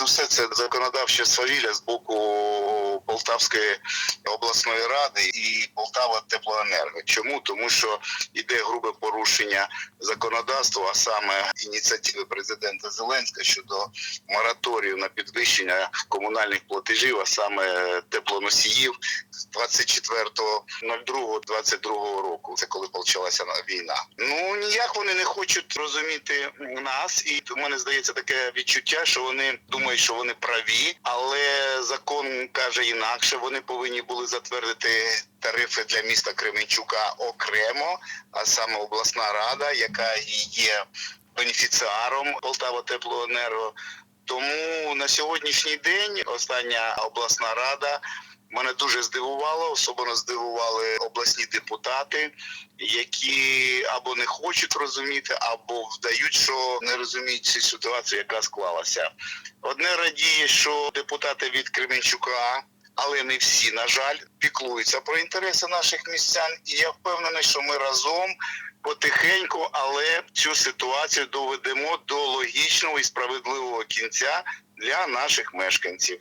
усе це законодавче свавілля з боку Полтавської обласної ради і Полтава Теплоенерго. Чому? Тому що йде грубе порушення законодавства, а саме ініціативи президента Зеленського щодо мораторію на підвищення комунальних платежів, а саме теплоносіїв з 24.02.22 року. Це коли почалася війна. Ну ніяк вони не хочуть розуміти нас, і в мене здається таке відчуття, що вони думають, що вони праві, але закон каже інакше. Вони повинні були затвердити тарифи для міста Кременчука окремо, а саме обласна рада, яка є бенефіціаром Полтава Теплоенерго. Тому на сьогоднішній день остання обласна рада мене дуже здивувала, особливо здивували обласні депутати, які або не хочуть розуміти, або вдають, що не розуміють цю ситуацію, яка склалася. Одне радіє, що депутати від Кременчука. Але не всі, на жаль, піклуються про інтереси наших містян, і я впевнений, що ми разом потихеньку, але цю ситуацію доведемо до логічного і справедливого кінця для наших мешканців.